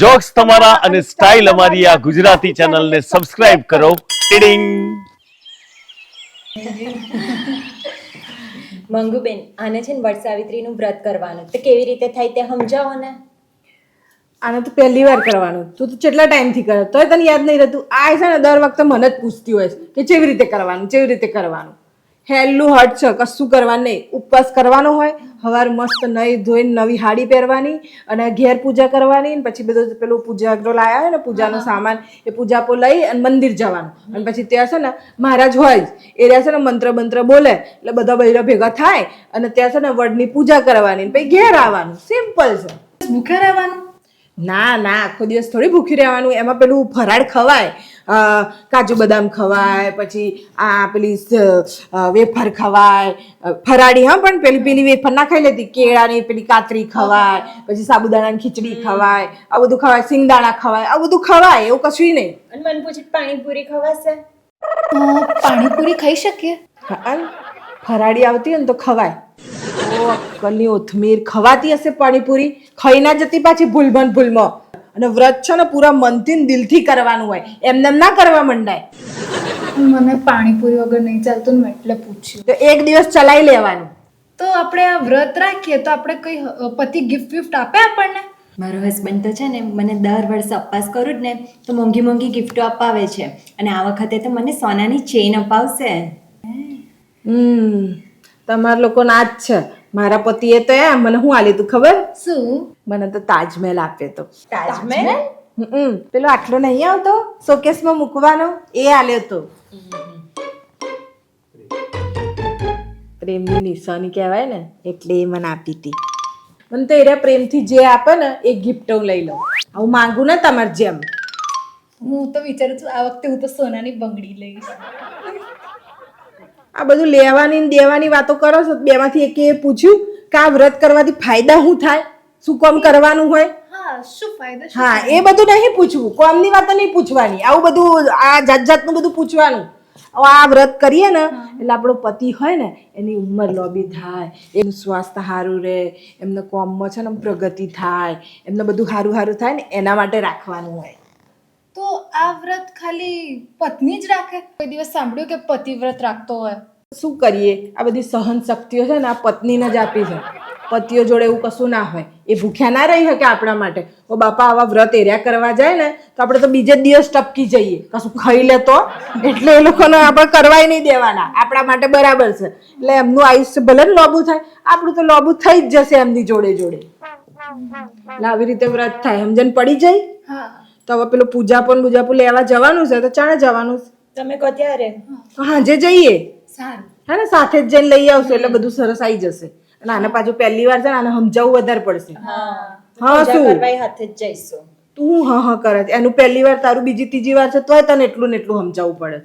Jokes તમારા અને style અમારી આ ગુજરાતી ચેનલને સબસ્ક્રાઇબ કરો. ટીડિંગ મંગુબેન આને છે ને વટ સાવિત્રીનું વ્રત કરવાનું. તો કેવી રીતે થાય તે સમજાવો ને? આને તો પહેલી વાર કરવાનું. તું તો કેટલા ટાઈમથી કરે? તોય તને યાદ નહીં રહેતું. આ છે ને દર વખતે મને જ પૂછતી હોય છે કે કેવી રીતે કરવાનું કેવી રીતે કરવાનું? હેલું હટ છે કશું કરવાનું નહીં. ઉપવાસ કરવાનો હોય હવાર મસ્ત નહીં ધોઈને નવી હાડી પહેરવાની અને ઘેર પૂજા કરવાની ને પછી બધું પેલું પૂજા લાયા હોય ને પૂજાનો સામાન એ પૂજાપો લઈ અને મંદિર જવાનું. અને પછી ત્યાં છે ને મહારાજ હોય જ એ રહ્યા છે ને મંત્ર મંત્ર બોલે એટલે બધા બૈરા ભેગા થાય અને ત્યાં છે ને વડની પૂજા કરવાની ને પછી ઘેર આવવાનું. સિમ્પલ છે. ભૂખ્યા રહેવાનું? ના ના આખો દિવસ થોડી ભૂખી રહેવાનું. એમાં પેલું ફરાળ ખવાય કાજુ બદામ ખવાય પછી આ પેલી વેફર ખવાય ફરાળી હા પણ પેલી પેલી વેફર ના ખાઈ લેતી. કેળાની પેલી કાતરી ખવાય પછી સાબુદાણાની ખીચડી ખવાય આ બધું ખવાય સિંગદાણા ખવાય આ બધું ખવાય એવું કશું નહીં. અને મને પૂછે પાણીપુરી ખવાશે? પાણીપુરી ખાઈ શકીએ? હા, ફરાળી આવતી હોય ને તો ખવાય. અક્કલની ઓથમીર ખવાતી હશે પાણીપુરી? ખાઈ ના જતી પાછી ભૂલમન ભૂલમાં. અને વ્રત છે ને પૂરા મનથી ને દિલથી કરવાનું હોય. એમને એમ ના કરવા મંડાય. મને પાણીપુરી વગર નહીં ચાલતું ને એટલે પૂછ્યું. તો એક દિવસ ચલાવી લેવાનું. તો આપણે આ વ્રત રાખીએ તો આપણે કઈ પતિ ગિફ્ટ ગિફ્ટ આપે આપણને? મારો હસબન્ડ તો છે ને મને દર વર્ષે અપવાસ કરું જ ને તો મોંઘી મોંઘી ગિફ્ટો અપાવે છે. અને આ વખતે તો મને સોનાની ચેઇન અપાવશે. હમ. તમારા લોકો ના જ છે. મારા પતિએ તો એ મને શું આલી તું ખબર? શું? મને તો તાજમહેલ આપ્યો તો. તાજમહેલ? હમ. પેલો આટલો નહીં આવતો? શોકેસમાં મૂકવાનો? એ આલ્યો તો. પ્રેમની નિશાની કહેવાય ને એટલે એ મને આપી હતી. મને તો એરા પ્રેમથી જે આપે ને એ ગિફ્ટ હું લઈ લઉં. હું માંગુ ને તમારી જેમ. હું તો વિચારું છું આ વખતે હું તો સોનાની બંગડી લઈશ. આ બધું લેવાની ને દેવાની વાતો કરો છો. બેમાંથી એકે પૂછ્યું કે આ વ્રત કરવાથી ફાયદા શું થાય? શું કોમ કરવાનું હોય? હા શું હા એ બધું નહીં પૂછવું. કોમની વાતો નહીં પૂછવાની. આવું બધું આ જાત જાતનું બધું પૂછવાનું. આ વ્રત કરીએ ને એટલે આપણો પતિ હોય ને એની ઉંમર લોબી થાય એનું સ્વાસ્થ્ય સારું રહે એમને કોમમાં છે ને પ્રગતિ થાય એમને બધું સારું સારું થાય ને એના માટે રાખવાનું હોય. તો આ વ્રત ખાલી પત્ની જ રાખે? કોઈ દિવસ સાંભળ્યું કે પતિ વ્રત રાખતો હોય? શું કરીએ? આ બધી સહન શક્તિઓ છે ને આ પત્નીને જ આપી છે. પતિઓ જોડે એવું કશું ના હોય. એ ભૂખ્યા ના રહી શકે આપણા માટે. ઓ બાપા આવા વ્રત એર્યા કરવા જાય ને તો આપણે તો બીજે દિવસ ટપકી જઈએ. કશું ખાઈ લે તો? એટલે એ લોકોને આપણે કરવાય નહીં દેવાના. આપણા માટે બરાબર છે. એટલે એમનું આયુષ્ય ભલે ને લોબુ થાય આપણું તો લોબુ થઈ જ જશે એમની જોડે જોડે. એટલે આવી રીતે વ્રત થાય. સમજણ પડી જાય? હા. તો હવે પેલું પૂજાપન બુજાપું લેવા જવાનું છે તો ચાણે જવાનું છે. તમે કહો ત્યારે? તો જઈએ. હા ને સાથે જ જઈને લઈ આવશું એટલે બધું સરસ આવી જશે. અને આને પાછું પહેલી વાર છે ને આને સમજાવવું વધારે પડશે. હા. શું? હાથે જ જઈશું. તું હા હા કરે એનું પહેલી વાર તારું બીજી ત્રીજી વાર છે તોય તને એટલું ને એટલું સમજાવવું પડે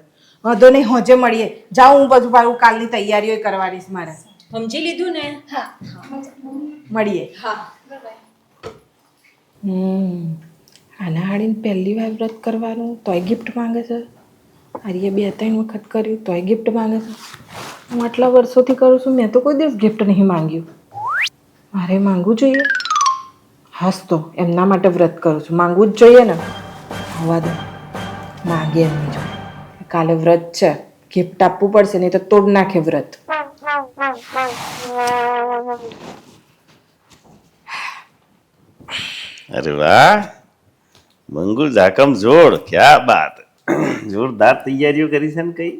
વાંધો નહીં હોજે મળીએ. જાઉં હું પાછું મારું કાલની તૈયારીઓ કરવાની છે મારે. સમજી લીધું ને? હા મળીએ. હા. હમ. આના હાડીને પહેલી વાર વ્રત કરવાનું, તોય ગિફ્ટ માંગે છે. આર્ય બે ત્રણ વખત કર્યું, તોય ગિફ્ટ માંગે છે. હું આટલા વર્ષોથી કરું છું, મેં તો કોઈ દિવસ ગિફ્ટ નહીં માંગ્યું. મારે માંગવું જોઈએ. હાસ તો એમના માટે વ્રત કરું છું. માંગવું જ જોઈએ ને. હવા દે. માંગે એમની જોઈએ કાલે વ્રત છે. ગિફ્ટ આપવું પડશે, નહીં તો તોડ નાખે વ્રત. અરે વાહ. મંગુ જાકમ જોડ ક્યા બાત? જોરદાર તૈયારીઓ કરી છે ને કઈ?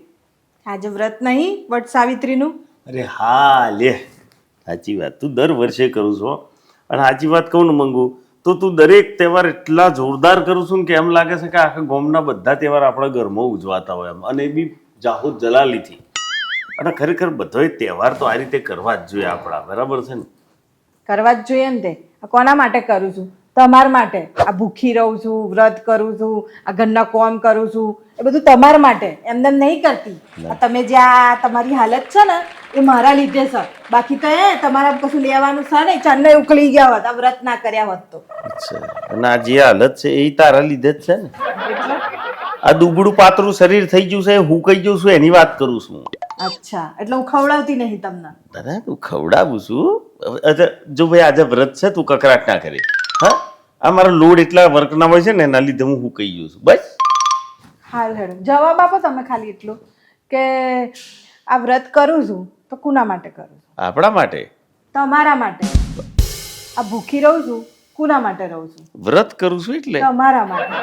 આજે વ્રત નહીં વટ સાવિત્રીનું. અરે હા લે. સાચી વાત. તું દર વર્ષે કરું છો અને સાચી વાત કહું ને મંગુ તો તું દરેક તહેવાર એટલા જોરદાર કરું છું ને કે એમ લાગે છે કે આખા ગામના બધા તહેવાર આપણા ઘરમાં ઉજવાતા હોય એમ. અને એ બી જાહુદ જલાલીથી. અને ખરેખર બધોય તહેવાર તો આ રીતે કરવા જ જોઈએ આપણા. બરાબર છે ને? કરવા જ જોઈએ ને તે. કોના માટે કરું છું? તમારા માટે આ ભૂખી રહું છું વ્રત કરું છું આ ઘરના કોમ કરું છું એ બધું તમારા માટે એમને નહીં કરતી. આ તમે જે આ તમારી હાલત છે ને એ મારા લીધે છે. બાકી તો એ તમારા કશું લેવાનું છે નહીં. ચાંદને ઉકળી ગયા હોત આ વ્રત ના કર્યા હોત તો. અને આ જે હાલત છે એ તારા લીધે જ છે ને? આ દુબળું પાતળું શરીર થઈ ગયું છે હું કહી જઉં છું એની વાત કરું છું અચ્છા. એટલે હું ખવડાવતી નહીં તમને. દાદા તું ખવડાવું છું. જો ભાઈ આજે વ્રત છે તું કકરાટ ના કરી. હા? આ મારા લોડ એટલા વર્કના હોય છે ને એના લીધે હું કહી ગયો છું. બસ. હાલ હેડો. જવાબ આપો તમે ખાલી એટલું કે આ વ્રત કરું છું તો કુના માટે કરું છું? આપણા માટે? તમારા માટે. આ ભૂખી રહું છું કુના માટે રહું છું? વ્રત કરું છું એટલે? તમારા માટે.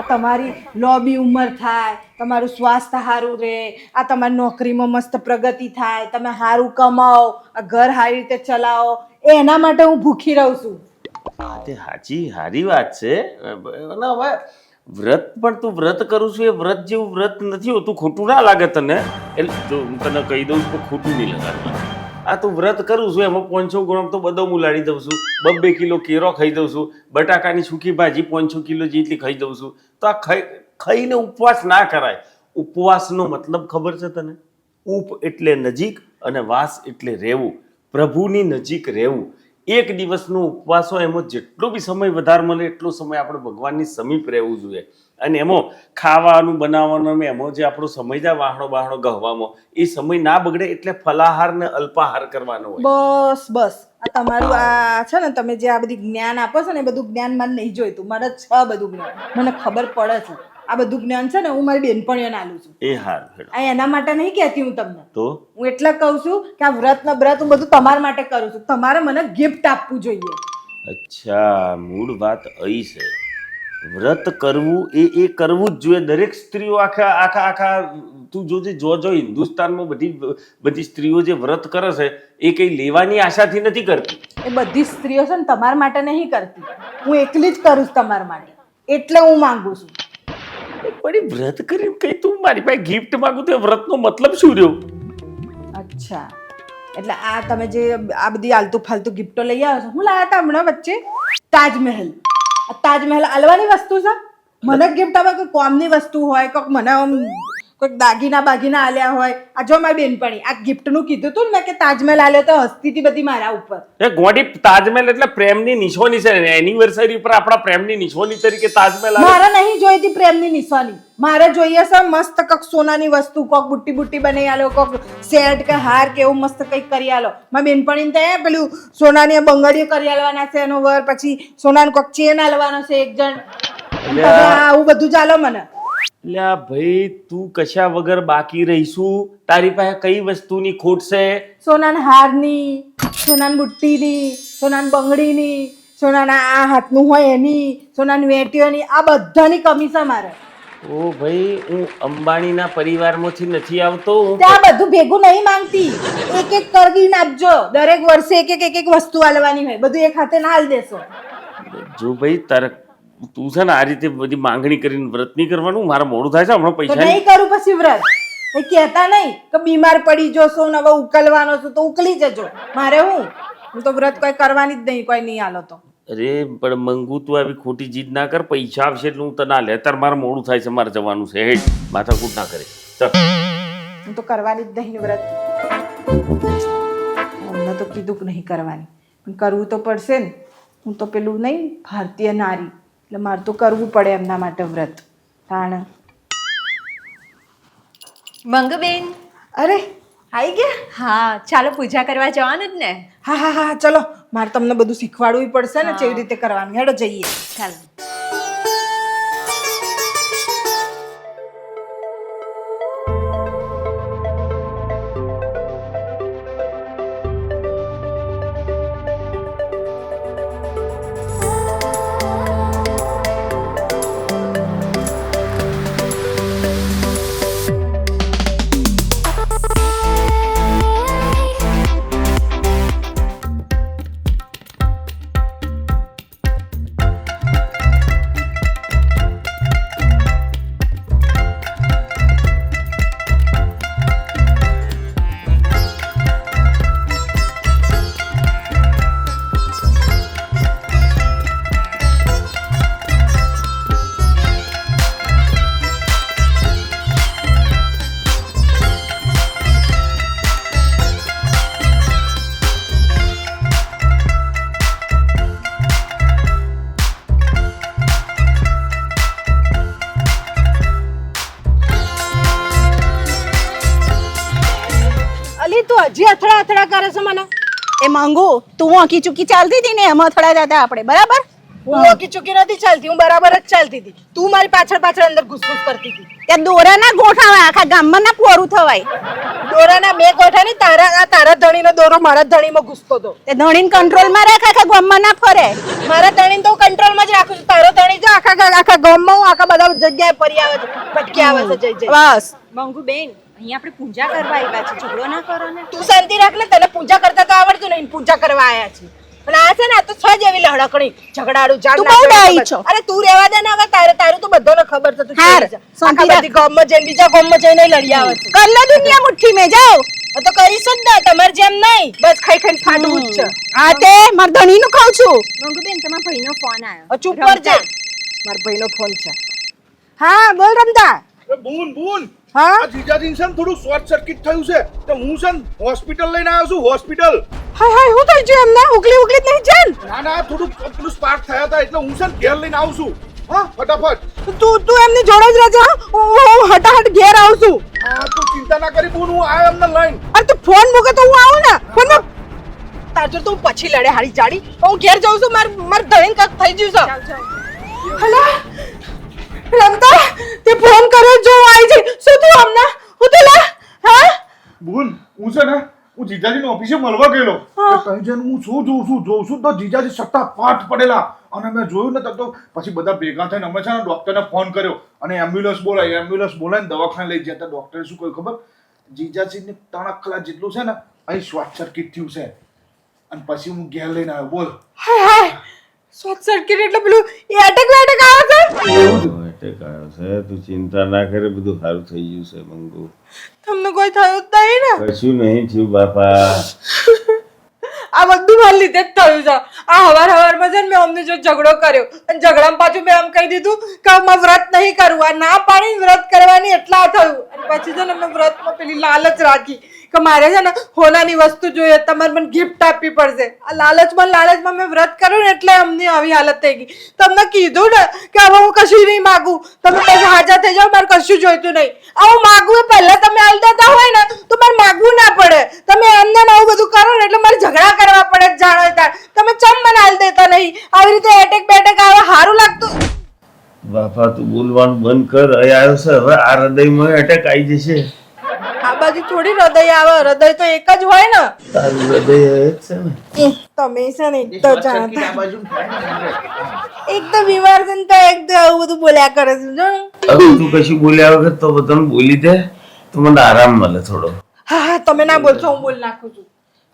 આ તમારી લોબી ઉંમર થાય તમારું સ્વાસ્થ્ય સારું રહે આ તમારી નોકરીમાં મસ્ત પ્રગતિ થાય તમે સારું કમાઓ આ ઘર સારી રીતે ચલાવો એના માટે હું ભૂખી રહું છું. હા, તે સાચી સારી વાત છે. વ્રત પણ તું વ્રત કરું છું એ વ્રત જેવું વ્રત નથી હોતું ખોટું ના લાગે તને. એટલે જો હું તને કહી દઉં છું ખોટું નહીં લાગે આ તું વ્રત કરું છું એમાં પાંચસો ગ્રામ તો બધો ઉલાડી દઉં છું બબ્બે કિલો કેરો ખાઈ દઉં છું બટાકાની સૂકી ભાજી પાંચસો કિલો જેટલી ખાઈ દઉં છું. તો આ ખાઈ ખાઈને ઉપવાસ ના કરાય. ઉપવાસનો મતલબ ખબર છે તને? ઉપ એટલે નજીક અને વાસ એટલે રહેવું. પ્રભુની નજીક રહેવું. એક દિવસનો ઉપવાસ હોય એમાં જેટલો બી સમય વધારે મળે, એટલો સમય આપણે ભગવાનની સમીપ રહેવું જોઈએ. અને એમાં ખાવાનું બનાવવાનું એમાં જે આપણો સમય જાય વાહણો બાહણો ગહવામાં, એ સમય ના બગડે એટલે ફલાહાર ને અલ્પાહાર કરવાનો હોય. બસ બસ. તમારું આ છે ને, તમે જે આ બધી જ્ઞાન આપો છો ને, એ બધું જ્ઞાન મને નહીં જોઈતું. મારે છ બધું જ્ઞાન. મને ખબર પડે છે. આ બધું જ્ઞાન છે ને હું મારી બેનપણીઓને આલું છું. એ હાર આ એના માટે નહીં કહેતી હું તમને. તો? હું એટલે કહું છું કે આ વ્રત ને વ્રત હું બધું તમારા માટે કરું છું. તમારે મને ગિફ્ટ આપવું જોઈએ. અચ્છા મૂળ વાત અહીં છે. વ્રત કરવું એ એ કરવું જ જોઈએ. દરેક સ્ત્રીઓ આખા આખા આખા તું જોજે જો જો હિન્દુસ્તાનમાં બધી બધી સ્ત્રીઓ જે વ્રત કરે છે એ કઈ લેવાની આશાથી નથી કરતી? એ બધી સ્ત્રીઓ છે ને તમારા માટે નહીં કરતી. હું એકલી જ કરું છું તમારા માટે. એટલે હું માંગુ છું. પણ વ્રત કરીને કઈ તું? મારી પાસે ગિફ્ટ માંગુ તો વ્રતનો મતલબ શું રહ્યો? અચ્છા. એટલે આ તમે જે આ બધી આલતુ ફાલતુ ગિફ્ટો લઈ આવ્યો છો, હું લાયા હતા હમણાં વચ્ચે? તાજમહેલ. તાજમહેલ આલવાની વસ્તુ છે? મને ગિફ્ટ આવે કોઈ કોમની વસ્તુ હોય કોઈક મને આમ કોઈક દાગીના બાગીના આલ્યા હોય. આ જો મારી બેનપણી આ ગિફ્ટનું કીધું તું ને કે તાજમહેલ આલ્યો તો હસ્તી હતી બધી મારા ઉપર. એ ગોડી તાજમહેલ એટલે પ્રેમની નિશાની છે. એનિવર્સરી ઉપર આપણા પ્રેમની નિશાની તરીકે તાજમહેલ મારે નહીં જોઈતી પ્રેમની નિશાની. મારે જોઈએ છે મસ્ત કક સોનાની વસ્તુ કોક બુટ્ટી બુટ્ટી બનાવી આલો કોક સેટ કે હાર કે એવું મસ્ત કંઈક કરી આલો મારી બેનપણીને તો એ પેલું સોનાની બંગડીઓ કરી આલવાના છે એનો વર પછી સોનાનો કોક ચેન આલવાનો છે એક જણ. આવું બધું ચાલો મને. લ્યા ભાઈ તું કશા વગર બાકી રહીશું? તારી પાસે કઈ વસ્તુની ખોટ છે? સોનાન હારની સોનાની બુટ્ટીની સોનાની બંગડીની સોનાના આ હાથનું હોય એની સોનાન વેટીઓની આ બધાની કમી છે મારે. ઓ ભાઈ હું અંબાણીના પરિવારમાંથી નથી આવતો ત્યાં બધું ભેગું નહીં માંગતી. એક એક કરીને નાખજો. દરેક વર્ષે એક એક એક એક વસ્તુ આલવાની હોય. બધું એક હાથે ના હાલ દેશો. જો ભાઈ તારે તું છે ને આ રીતે બધી માંગણી કરીને વ્રત નહીં કરવાનું મારે મોડું થાય છે હમણાં તો પૈસા નહીં કરું પછી વ્રત? એ કહેતા નહીં કે બીમાર પડી જશો ને હવે ઉકલવાનો છું તો ઉકલી જજો. મારે હું? હું તો વ્રત કોઈ કરવાની જ નહીં કોઈ નહીં આલો તો. અરે પણ મંગુ તું આવી ખોટી જીદ ના કર પૈસા આવશે એટલે હું તને લે તાર મારે મોડું થાય છે મારે જવાનું છે. હેડ માથાકૂટ ના કરે. ચાલ. હું તો કરવાની જ નહીં વ્રત. અમને તો કીધું કે નહીં કરવાની. પણ કરવું તો પડશે ને. હું તો પેલું નહીં ભારતીય નારી. એટલે મારે તો કરવું પડે એમના માટે વ્રત. તાણ. મંગબેન? અરે આવી ગયા? હા ચાલો પૂજા કરવા જવાનું જ ને. હા હા હા ચલો. મારે તમને બધું શીખવાડવું પડશે ને કેવી રીતે કરવાનું. હેડો જઈએ. ચાલો. તું હજી અથડા અથડા કરે છે મને? એ માંગુ તું ઓકી ચૂકી ચાલતી હતી ને એમાં અથડા જતા આપણે બરાબર? હું ઓકી ચૂકી નથી ચાલતી હું બરાબર જ ચાલતી હતી. તું મારી પાછળ પાછળ અંદર ઘૂસઘૂસ કરતી હતી. ત્યાં દોરા ના ગોઠાવાય આખા ગામમાં ના પોરું થવાય. દોરાના બે ગોઠા ની તારા આ તારા ધણીનો દોરો મારા ધણીમાં ઘૂસતો હતો. તે ધણીને કંટ્રોલમાં રાખ આખા ગામમાં ના ફરે. મારા ધણીને તો કંટ્રોલમાં જ રાખું છું. તારો ધણી જો આખા આખા ગામમાં હું આખા બધા જગ્યાએ ફરી આવે છે ભટકી આવે છે જય જય. બસ. મંગુ બેન અહીંયા આપણે પૂજા કરવા આવ્યા છે ઝઘડો ના કરો ને. તું શાંતિ રાખ ને તને પૂજા કરતા તો આવડતું નહીં પૂજા કરવા આવ્યા છે. પણ આ છે ને આ તો છ જેવી લહડકણી ઝઘડાડું જાણ તું બહુ ડાઈ છો. અરે તું રહેવા દે ને હવે તારે તારું તો બધાને ખબર છે તું હાર. શાંતિ રાખ. ગામમાં જઈને બીજા ગામમાં જઈને લડી આવે છે. કર લો દુનિયા મુઠ્ઠી મે જાઓ. તો કરીશ જ ને તમારે જેમ નહીં. બસ ખાઈ ખાઈને ફાટવું જ છે. આ તે માર ધણીનું ખાઉં છું. મંગુબેન તમારા ભાઈનો ફોન આવ્યો. ચૂપ કરજે. મારા ભાઈનો ફોન છે. હા બોલ રમદા બૂન બૂન. હા? જીજાજી છે ને થોડું શોર્ટ સર્કિટ થયું છે. તો હું છે ને હોસ્પિટલ લઈને આવ્યો છું હોસ્પિટલ હાય હાય હું થઈ ગયું એમને ઉકલી ઉકલી નહીં જન. ના ના થોડું પેલું સ્પાર્ક થયા હતા એટલે હું છે ને ઘેર લઈને આવું છું. હા ફટાફટ. તું તું એમની જોડે જ રહેજે હા? હટાહટ ઘેર આવું છું. હા તું ચિંતા ના કરી બૂન હું આવ્યો એમને લઈને અરે તું ફોન મૂકે તો હું આવું ને. ફોન તાજર તો પછી લડે હારી જાડી. હું ઘેર જાઉં છું માર માર ધણીને કક થઈ ગયું છે. હલા? રમતા? તે ફોન કર્યો જો આવી શું થયું હમણાં? હું તો લા હા? બોલ હું છે ને હું જીજાજી ઓફિસે મળવા ગયેલો. ત્યાં જઈને હું શું જોઉં છું જોઉં છું તો જીજાજી સત્તા પાઠ પડેલા. અને મેં જોયું ને તો પછી બધા ભેગા થઈને અમે છે ને ડોક્ટરને ફોન કર્યો. અને એમ્બ્યુલન્સ બોલાવી એમ્બ્યુલન્સ બોલાવીને દવાખાને લઈ જતા ડોક્ટરે શું કહ્યું ખબર? જીજાજીને ત્રણ કલાક જેટલું છે ને અહીં શોર્ટ સર્કિટ થયું છે. અને પછી હું ઘેર લઈને આવ્યો. બોલ. હાય હાય. શોર્ટ સર્કિટ એટલે પેલું એટેક અટક આવે છે? એટેક આવ્યો છે તું ચિંતા ના કરે બધું સારું થઈ ગયું છે મંગુ. તમને કોઈ થયું જ નહીં ને? કશું નહીં થયું બાપા. આ બધું મારી લીધે જ થયું છે. આ હવાર હવારમાં છે ને મેં અમને જો ઝઘડો કર્યો. અને ઝઘડામાં પાછું મેં આમ કહી દીધું કે હવે વ્રત નહીં કરવું આ ના પાણી વ્રત કરવાની એટલા થયું. અને પછી છે ને મેં વ્રતમાં પેલી લાલચ રાખી. કે મારે છે ને હોનાની વસ્તુ જોઈએ, તમારે મને ગિફ્ટ આપવી પડશે. આ લાલચમાં લાલચમાં મેં વ્રત કર્યું ને એટલે અમને આવી હાલત થઈ ગઈ. તમને કીધું ને કે હવે હું કશું નહીં માગું. તમે પછી હાજર થઈ જાઓ, મારે કશું જોઈતું નહીં. આવું માગવું માગું એ પહેલા તમે હાલ દેતા હોય ને, તો મારે માગવું ના પડે. તમે એમને આવું બધું કરો ને એટલે મારે ઝઘડા કરવા પડે જાણો ત્યાં તમે ચમ મને હાલ દેતા નહીં? આવી રીતે એટેક બેટેક આવે સારું લાગતું. બાપા તું બોલવાનું બંધ કર. આવ્યો છે. હવે આ હૃદયમાં એટેક આવી જશે. બાજુ થોડી હૃદય આવે હૃદય તો એક જ હોય ને. તારું હૃદય એક છે ને? તમે છે ને એક તો જાણતા. એક તો બીમાર છે ને તો એક તો આવું બધું બોલ્યા કરે છે જો હવે તું કશું બોલ્યા વગર તો બધાને બોલી દે તો મને આરામ મળે થોડો. હા હા તમે ના બોલશો હું બોલ નાખું છું.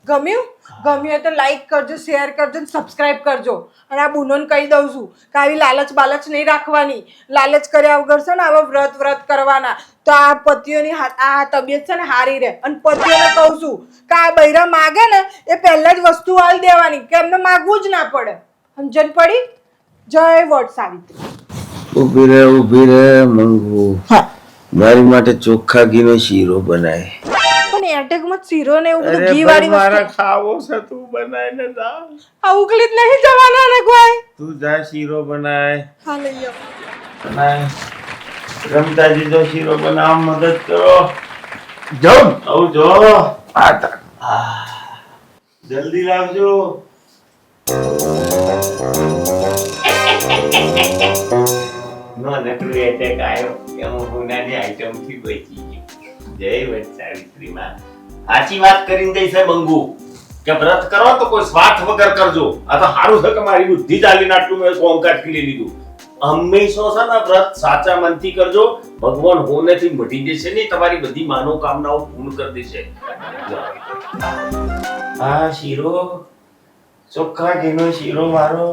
ગમ્યું? ગમ્યું હોય તો લાઈક કરજો શેર કરજો ને સબસ્ક્રાઇબ કરજો. અને આ બુનોને કહી દઉં છું કે આવી લાલચ બાલચ નહીં રાખવાની. લાલચ કર્યા વગર છે ને આવા વ્રત વ્રત કરવાના. તો આ પતિઓની આ તબિયત છે ને હારી રહે. અને પતિઓને કહું છું કે આ બૈરા માગે ને એ પહેલા જ વસ્તુ હાલ દેવાની કે એમને માગવું જ ના પડે. સમજણ પડી? જય વટ સાવિત્રી. ઊભી રે ઊભી રે મંગવું મારી માટે ચોખ્ખા ઘીનો શીરો બનાય. પણ એટેકમાં શીરો ને એવું બધું ઘી વાળી મારા ખાવો છે તું બનાય ને જા. આ ઉકલી જ નહીં જવાના ને કોઈ. તું જા શીરો બનાય. હા લઈ આવો બનાય. રમતાજી જો શીરો બનાવ મદદ કરો. જાઉં? આવું જો. આ આ. જલ્દી લાવજો. નો નકરું એટેક આવ્યો. કે હું ગુનાની આઈટમથી બચી ગયો. જય વટ સાચી વાત કરીને જઈ છે મંગુ કે વ્રત કરો તો કોઈ સ્વાર્થ વગર કરજો. આ તો સારું છે કે મારી બુદ્ધિ ચાલીને આટલું મેં ઓમકાર કરી લીધું. હંમેશા છે ને વ્રત સાચા મનથી કરજો. ભગવાન હોનેથી મટી જશે ને તમારી બધી માનોકામનાઓ પૂર્ણ કરી દેશે. હા, શીરો. ચોખ્ખા ઘીનો શીરો મારો.